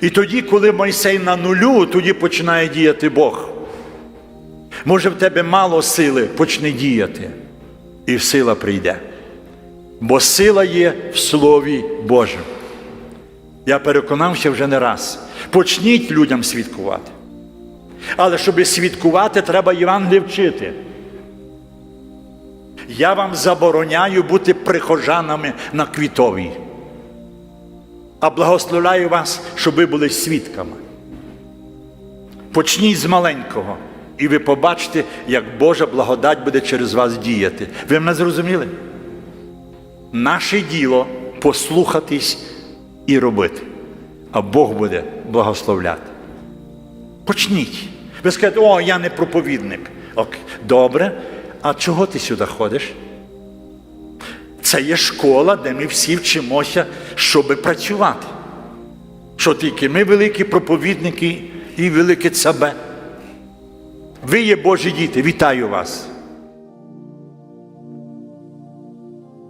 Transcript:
І тоді, коли Мойсей на нулю, тоді починає діяти Бог. Може, в тебе мало сили, почни діяти, і сила прийде. Бо сила є в Слові Божому. Я переконався вже не раз. Почніть людям свідкувати. Але щоб свідкувати, треба Євангеліє вчити. Я вам забороняю бути прихожанами на квітовій, а благословляю вас, щоб ви були свідками. Почніть з маленького, і ви побачите, як Божа благодать буде через вас діяти. Ви мене зрозуміли? Наше діло послухатись і робити, а Бог буде благословляти. Почніть. Ви скажете, о, я не проповідник. Ок, добре. А чого ти сюди ходиш? Це є школа, де ми всі вчимося, щоб працювати. Що тільки ми великі проповідники і велике цабе. Ви є Божі діти, вітаю вас.